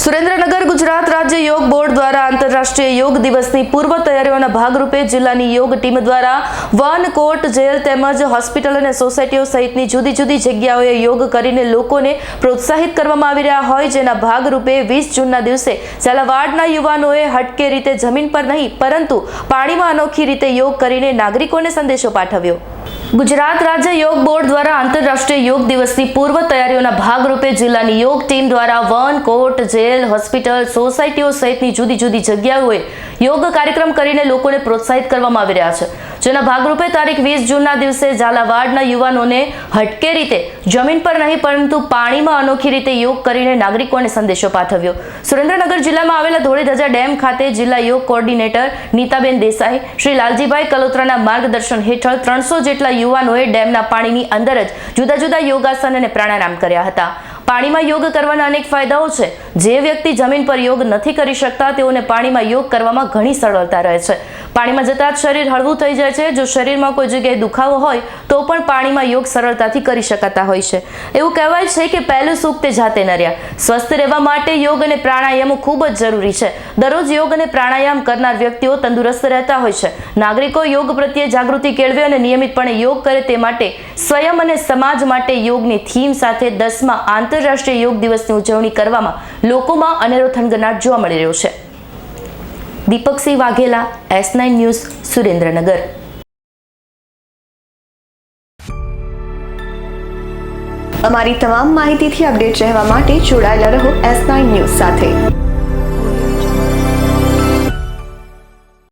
સુરેન્દ્રનગર ગુજરાત રાજ્ય યોગ બોર્ડ દ્વારા આંતરરાષ્ટ્રીય યોગ દિવસની પૂર્વ તૈયારીઓના ભાગરૂપે જિલ્લાની યોગ ટીમ દ્વારા વન કોર્ટ, જેલ તેમજ હોસ્પિટલ અને સોસાયટીઓ સહિતની જુદી જુદી જગ્યાઓએ યોગ કરીને લોકોને પ્રોત્સાહિત કરવામાં આવી રહ્યા હોય જેના ભાગરૂપે વીસ જૂનના દિવસે ઝાલાવાડના યુવાનોએ હટકે રીતે જમીન પર નહીં, પરંતુ પાણીમાં અનોખી રીતે યોગ કરીને નાગરિકોને સંદેશો પાઠવ્યો. ગુજરાત રાજ્ય યોગ બોર્ડ દ્વારા આંતરરાષ્ટ્રીય યોગ દિવસની પૂર્વ તૈયારીઓના ભાગરૂપે જિલ્લાની યોગ ટીમ દ્વારા વન કોર્ટ, જેલ, હોસ્પિટલ, સોસાયટીઓ સહિતની જુદી જુદી જગ્યાઓએ યોગ કાર્યક્રમ કરીને લોકોને પ્રોત્સાહિત કરવામાં આવી રહ્યા છે. જેના ભાગરૂપે તારીખ વીસ જૂનના દિવસે ઝાલાવાડના યુવાનોને હટકે રીતે જમીન પર નહીં, પરંતુ પાણીમાં અનોખી રીતે યોગ કરીને નાગરિકોને સંદેશો પાઠવ્યો. સુરેન્દ્રનગર જિલ્લામાં આવેલા ધોળીધજા ડેમ ખાતે જિલ્લા યોગ કોર્ડિનેટર નીતાબેન દેસાઈ, શ્રી લાલજીભાઈ કલોત્રાના માર્ગદર્શન હેઠળ ત્રણસો જેટલા યુવાનોએ ડેમના પાણીની અંદર જ જુદા જુદા યોગાસન અને પ્રાણાયામ કર્યા હતા. પાણીમાં યોગ કરવાના અનેક ફાયદાઓ છે. જે વ્યક્તિ જમીન પર યોગ નથી કરી શકતા, તેઓને પાણીમાં યોગ કરવામાં ઘણી સરળતા રહે છે. પાણીમાં જતા જ શરીર હળવું થઈ જાય છે. જો શરીરમાં કોઈ જગ્યાએ દુખાવો હોય, તો પણ પાણીમાં યોગ સરળતાથી કરી શકાતા હોય છે. એવું કહેવાય છે કે પહેલું સુખ તે જાતે નર્યા. સ્વસ્થ રહેવા માટે યોગ અને પ્રાણાયામો ખૂબ જ જરૂરી છે. દરરોજ યોગ અને પ્રાણાયામ કરનાર વ્યક્તિઓ તંદુરસ્ત રહેતા હોય છે. નાગરિકો યોગ પ્રત્યે જાગૃતિ કેળવે અને નિયમિતપણે યોગ કરે તે માટે, સ્વયં અને સમાજ માટે યોગની થીમ સાથે દસમા આંતરરાષ્ટ્રીય યોગ દિવસની ઉજવણી કરવામાં લોકોમાં અનેરો થનગનાટ જોવા મળી રહ્યો છે. Deepaksinh Vaghela, S nine news, Surendranagar. અમારી તમામ માહિતીથી અપડેટ રહેવા માટે જોડાયેલા રહો એસ નાઇન ન્યૂઝ સાથે.